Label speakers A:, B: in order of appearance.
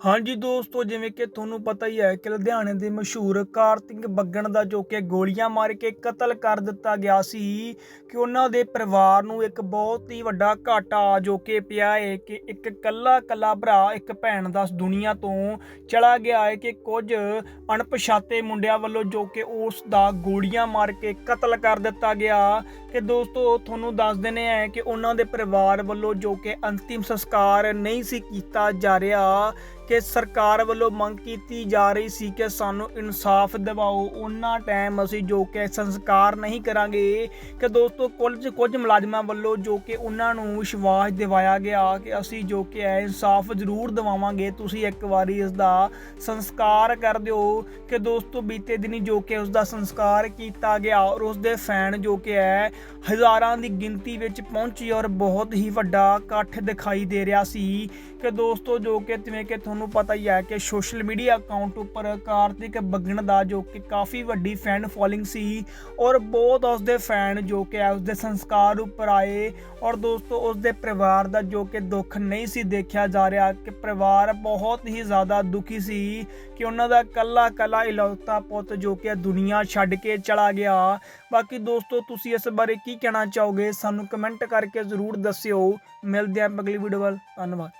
A: ਹਾਂਜੀ ਦੋਸਤੋ, ਜਿਵੇਂ ਕਿ ਤੁਹਾਨੂੰ ਪਤਾ ਹੀ ਹੈ ਕਿ ਲੁਧਿਆਣੇ ਦੇ ਮਸ਼ਹੂਰ ਕਾਰਤਿਕ ਬੱਗਣ ਦਾ ਜੋ ਕਿ ਗੋਲੀਆਂ ਮਾਰ ਕੇ ਕਤਲ ਕਰ ਦਿੱਤਾ ਗਿਆ ਸੀ ਕਿ ਉਹਨਾਂ ਦੇ ਪਰਿਵਾਰ ਨੂੰ ਇੱਕ ਬਹੁਤ ਹੀ ਵੱਡਾ ਘਾਟਾ ਜੋ ਕਿ ਪਿਆ ਹੈ ਕਿ ਇੱਕ ਕੱਲਾ ਕੱਲਾ ਭਰਾ, ਇੱਕ ਭੈਣ ਦਾ ਦੁਨੀਆ ਤੋਂ ਚਲਾ ਗਿਆ ਹੈ ਕਿ ਕੁਝ ਅਣਪਛਾਤੇ ਮੁੰਡਿਆਂ ਵੱਲੋਂ ਜੋ ਕਿ ਉਸ ਦਾ ਗੋਲੀਆਂ ਮਾਰ ਕੇ ਕਤਲ ਕਰ ਦਿੱਤਾ ਗਿਆ। ਕਿ ਦੋਸਤੋ, ਤੁਹਾਨੂੰ ਦੱਸ ਦਿੰਦੇ ਆ ਕਿ ਉਹਨਾਂ ਦੇ ਪਰਿਵਾਰ ਵੱਲੋਂ ਜੋ ਕਿ ਅੰਤਿਮ ਸੰਸਕਾਰ ਨਹੀਂ ਸੀ ਕੀਤਾ ਜਾ ਰਿਹਾ, ਕਿ ਸਰਕਾਰ ਵੱਲੋਂ ਮੰਗ ਕੀਤੀ ਜਾ ਰਹੀ ਸੀ ਕਿ ਸਾਨੂੰ ਇਨਸਾਫ ਦਿਵਾਓ। ਉਹਨਾਂ ਟਾਈਮ ਅਸੀਂ ਜੋ ਕਿ ਸੰਸਕਾਰ ਨਹੀਂ ਕਰਾਂਗੇ, ਕਿ ਦੋਸਤੋ ਕੁਝ ਕੁਝ ਮੁਲਾਜ਼ਮਾਂ ਵੱਲੋਂ ਜੋ ਕਿ ਉਹਨਾਂ ਨੂੰ ਵਿਸ਼ਵਾਸ ਦਿਵਾਇਆ ਗਿਆ ਕਿ ਅਸੀਂ ਜੋ ਕਿ ਹੈ, ਇਨਸਾਫ ਜ਼ਰੂਰ ਦਿਵਾਵਾਂਗੇ। ਤੁਸੀਂ ਇੱਕ ਵਾਰੀ ਇਸ ਦਾ ਸੰਸਕਾਰ ਕਰ ਦਿਓ ਕਿ ਦੋਸਤੋ, ਬੀਤੇ ਦਿਨੀ ਜੋ ਕਿ ਉਸ ਦਾ ਸੰਸਕਾਰ ਕੀਤਾ ਗਿਆ ਔਰ ਉਸ ਦੇ ਫੈਨ ਜੋ ਕਿ ਹੈ ਹਜ਼ਾਰਾਂ ਦੀ ਗਿਣਤੀ ਵਿੱਚ ਪਹੁੰਚੀ ਔਰ ਬਹੁਤ ਹੀ ਵੱਡਾ ਇਕੱਠ ਦਿਖਾਈ ਦੇ ਰਿਹਾ ਸੀ ਕਿ ਦੋਸਤੋ, ਜੋ ਕਿ ਜਿਵੇਂ ਕਿ ਤੁਹਾਨੂੰ ਪਤਾ ਹੀ ਹੈ ਕਿ ਸੋਸ਼ਲ ਮੀਡੀਆ ਅਕਾਊਂਟ ਉੱਪਰ ਕਾਰਤਿਕ ਬੱਗਣ ਦਾ ਜੋ ਕਿ ਕਾਫੀ ਵੱਡੀ ਫੈਨ ਫੋਲੋਇੰਗ ਸੀ ਔਰ ਬਹੁਤ ਉਸ ਦੇ ਫੈਨ ਜੋ ਕਿ ਹੈ ਉਸ ਦੇ ਸੰਸਕਾਰ ਉੱਪਰ ਆਏ ਔਰ ਦੋਸਤੋ ਉਸ ਦੇ ਪਰਿਵਾਰ ਦਾ ਜੋ ਕਿ ਦੁੱਖ ਨਹੀਂ ਸੀ ਦੇਖਿਆ ਜਾ ਰਿਹਾ ਕਿ ਪਰਿਵਾਰ ਬਹੁਤ ਹੀ ਜ਼ਿਆਦਾ ਦੁਖੀ ਸੀ ਕਿ ਉਹਨਾਂ ਦਾ ਕੱਲਾ ਕੱਲਾ ਇਲੌਤਾ ਪੁੱਤ ਜੋ ਕਿ ਦੁਨੀਆ ਛੱਡ ਕੇ ਚਲਾ ਗਿਆ। ਬਾਕੀ ਦੋਸਤੋ, ਤੁਸੀਂ ਇਸ ਬਾਰੇ ਬਾਰੇ ਕੀ ਕਹਿਣਾ ਚਾਹੋਗੇ? ਸਾਨੂੰ ਕਮੈਂਟ ਕਰਕੇ ਜ਼ਰੂਰ ਦੱਸਿਓ। ਮਿਲਦੇ ਆਂ ਅਗਲੀ ਵੀਡੀਓ ਵੱਲ। ਧੰਨਵਾਦ।